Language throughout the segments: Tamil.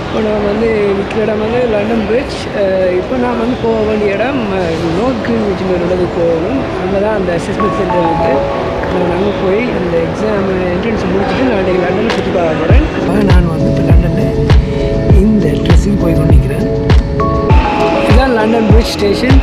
இப்போ நான் வந்து நிற்கிற இடம் வந்து லண்டன் பிரிட்ஜ் இப்போ நான் வந்து போக வேண்டிய இடம் நோர்த் கிரீன்விச் ஒரு இடத்துக்கு போகணும். அங்கே தான் அந்த அசஸ்மெண்ட் சென்டர் இருக்குது நான் அங்கே போய் அந்த எக்ஸாம் என்ட்ரன்ஸ் முடிச்சுட்டு நான் இன்றைக்கி லண்டனில் சுற்றி பார்க்க போகிறேன் நான் வந்து இப்போ லண்டனில் இந்த ட்ரெஸ்ஸுக்கு போய் கொண்டிருக்கிறேன் இதுதான் லண்டன் பிரிட்ஜ் ஸ்டேஷன்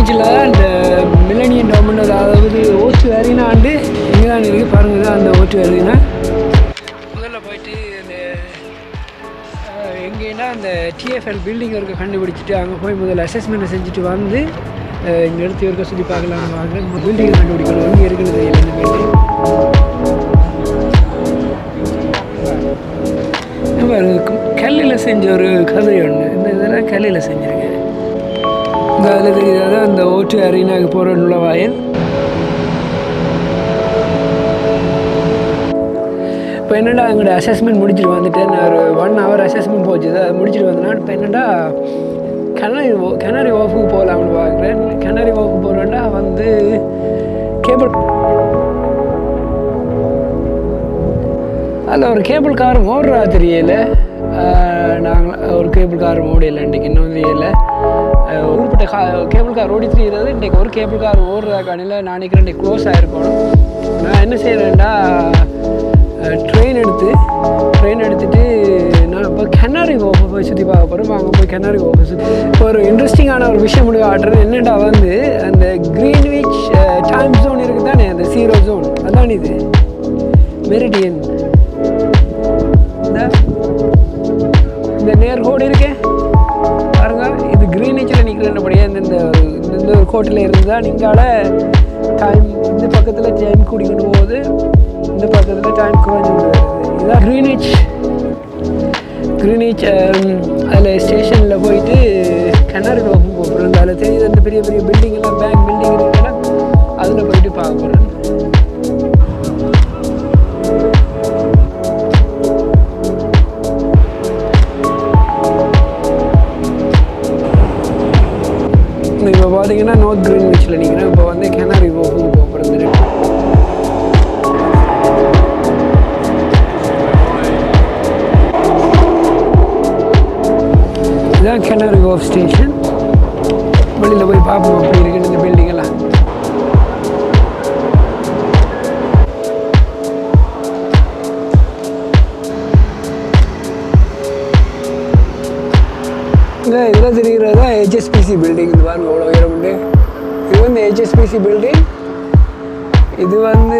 நார்த் அந்த மில்லனியன் டவுமண்ட் அதாவது ஓட்டு அரினாண்டு இங்கே தான் இருக்குது பாருங்க அந்த ஓட்டு அரினா முதல்ல போயிட்டு இந்த எங்கேன்னா அந்த டிஎஃப்எல் பில்டிங் இருக்க கண்டுபிடிச்சிட்டு அங்கே போய் முதல்ல அசஸ்மெண்ட்டை செஞ்சுட்டு வந்து இங்கே எடுத்து இருக்க சுற்றி பார்க்கலாம். வாங்க பில்டிங் கண்டுபிடிக்கணும். எங்கே இருக்குன்னு தெரியல இந்த பில்டிங் கல்லில் செஞ்ச ஒரு கதை ஒன்று இந்த இதெல்லாம் கல்லில் செஞ்சுருக்கேன். அதில் தெரியாத அந்த ஓட்டு அரினாக்கு போகிற நுழைவாயல் இப்போ என்னடா எங்களோட அசஸ்மெண்ட் முடிச்சுட்டு வந்துட்டேன் நான் ஒரு ஒன் ஹவர் அசஸ்மெண்ட் போச்சு. அதை முடிச்சுட்டு வந்தேன்னா இப்போ என்னடா கனரி ஓ கனரி ஓஃபுக்கு போகலாம்னு பார்க்குறேன். கனரி ஓஃபுக்கு போகிறேன்டா வந்து கேபிள் அதில் ஒரு கேபிள் கார் ஓடுறா தெரியல. நாங்கள் ஒரு கேபிள் கார் ஓடையில் இன்றைக்கு இன்னும் தெரியல. இந்த கா கேபிள் கார் ஓடிட்டு தெரியுறது இன்றைக்கு ஒரு கேபிள் கார் ஓடுற காணியில் நான் நினைக்கிறேன் இன்றைக்கு க்ளோஸ் ஆகிருக்கணும் நான் என்ன செய்கிறேன்டா ட்ரெயின் எடுத்து ட்ரெயின் எடுத்துட்டு நான் இப்போ கென்னாரி ஓஃபை போய் சுற்றி பார்க்க போகிறோம் அங்கே போய் கென்னாரி ஓஃபை சுற்றி ஒரு இன்ட்ரெஸ்டிங்கான ஒரு விஷயம் முடிவு ஆட்டுறது என்னென்னா வந்து அந்த க்ரீன்விச் டைம் ஜோன் இருக்குது தானே அந்த ஜீரோ ஜோன் அதான் இது? மெரிடியன் இந்த நேர்கோடு இருக்கே. இந்த ஒரு கோட்டில் இருந்தால் டைம் இந்த பக்கத்தில் டைம் கூடிக்கிட்டு போகுது இந்த பக்கத்தில் டைம் குறைஞ்சு வருது இதான் க்ரீனிச் க்ரீனிச் அதில் ஸ்டேஷனில் போயிட்டு இப்போ பார்த்தீங்கன்னா நார்த் கிரீன் பீச்சில் நிற்கிறேன் இப்போ வந்து கெனரி ரோஃபுக்கு போக போகிறது இதுதான் கெனரி ரோஃப் ஸ்டேஷன் வெளியில் போய் பார்ப்போம் அப்படி இருக்குன்னு இந்த பில்டிங்கெல்லாம் இந்த இதில் தெரிகிறது? தான் ஹெச்எஸ்பிசி பில்டிங் இது பாருங்க அவ்வளோ உயரம் உண்டு. இது வந்து ஹெச்எஸ்பிசி பில்டிங் இது வந்து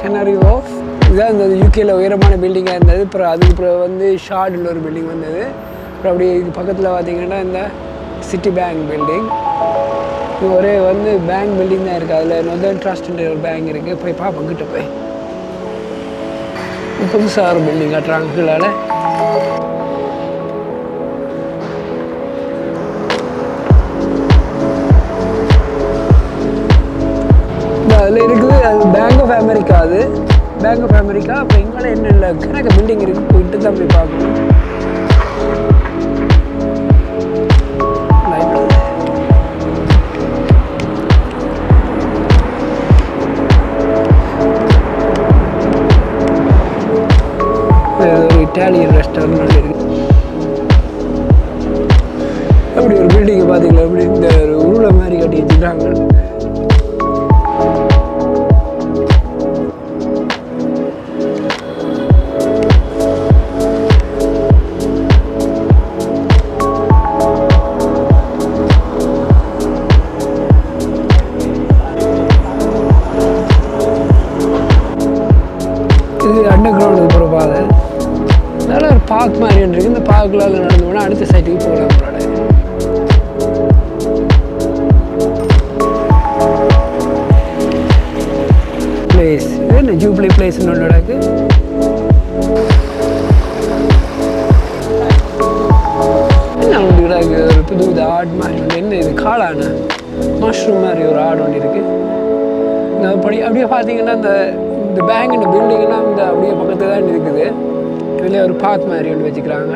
கெனரி ஆஃப் இதுதான் இந்த யூகேல உயரமான பில்டிங்காக இருந்தது. அப்புறம் அதுக்கு அப்புறம் வந்து ஷார்டில் ஒரு பில்டிங் வந்தது. அப்புறம் அப்படி இது பக்கத்தில் பார்த்தீங்கன்னா இந்த சிட்டி பேங்க் பில்டிங் இது ஒரே வந்து பேங்க் பில்டிங் தான் இருக்குது அதில் நொதர்ன் ட்ரஸ்ட்ன்ற ஒரு பேங்க் இருக்குது போய் பார்ப்போம் கிட்ட போய். புதுசாக ஒரு பில்டிங் கட்டுறாங்க கீழால். அதில் இருக்குது. அது பேங்க் ஆஃப் அமெரிக்கா அது. பேங்க் ஆஃப் அமெரிக்கா அப்போ எங்களை என்ன இல்லை? கணக்கு பில்டிங் இருக்குது போயிட்டு தான் போய் பார்க்கணும். இட்டாலியன் ரெஸ்டாரண்ட் இருக்கு. அப்படி ஒரு பில்டிங்கை பார்த்தீங்களா அப்படி இந்த ஒரு உருளை மாதிரி கட்டி வச்சுக்கிறாங்க அண்டர் கிரவுண்டுக்கு போகிற பாதை அதனால் ஒரு பார்க் மாதிரி ஒன்று இருக்குது இந்த பார்க்கில் நடந்து போனால் அடுத்த சைட்டுக்கு போகலாம் நம்மளோட பிளேஸ் என்ன ஜூப்ளி பிளேஸ்னு ஒன்று நடக்கு? என்ன ஒரு புது புது ஆடு மாதிரி ஒன்று என்ன இது? காளான? மஷ்ரூம் மாதிரி ஒரு ஆடு ஒன்று இருக்குது அப்படி அப்படியே பார்த்தீங்கன்னா இந்த இந்த பேங்க் இந்த பில்டிங்லாம் இந்த அப்படியே பக்கத்தில் தான் இருக்குது இதில் ஒரு பாத் மாதிரி ஒன்று வச்சுக்கிறாங்க.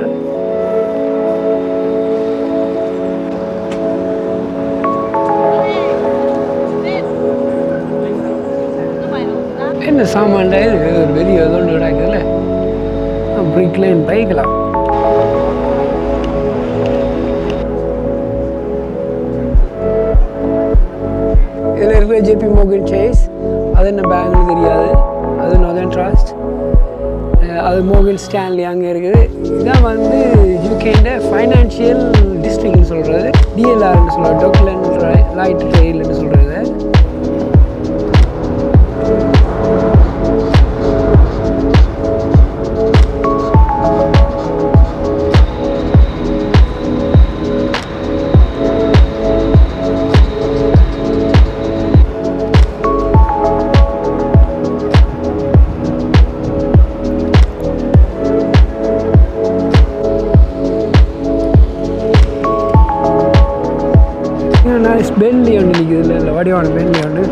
என்ன சாமான்டா இது? ஒரு பெரிய இது ஒன்று கிடக்குதுல்ல பிரிக்லைன் பைக்கலாம் இதில் இருக்கிற ஜேபி மோகன் சேஸ் அது என்ன பேங்க்னு தெரியாது. அது நொதன் ட்ரஸ்ட் அது மோகன் ஸ்டான்லி அங்கே இருக்குது. இதான் வந்து யூகேண்ட ஃபைனான்ஷியல் டிஸ்ட்ரிக்ட்னு சொல்கிறது டிஎல்ஆர்னு சொல்கிறார் டொக்லன் லைட் ட்ரெயில்னு சொல்கிறது நிற்குது இல்லை இல்லை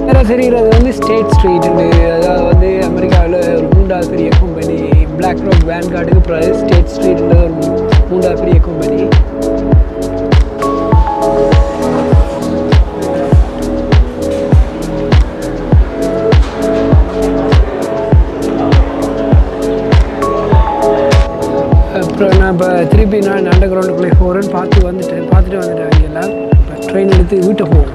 வடிவான தெரிகிறது வந்து ஸ்டேட் ஸ்ட்ரீட்டு அதாவது வந்து அமெரிக்காவில் ஒரு மூன்றாவது பெரிய கம்பெனி பிளாக் ராக் வேன் கார்டுக்கு ஸ்டேட் ஸ்ட்ரீட்டில் ஒரு மூன்றாவது பெரிய கம்பெனி இப்போ திருப்பி நான் அண்டர் கிரவுண்டுக்குள்ளே போகிறேன்னு பார்த்து வந்துட்டேன். பார்த்துட்டு வந்துட்டேன் அங்கெல்லாம். இப்போ ட்ரெயின் எடுத்து வீட்டை போவோம்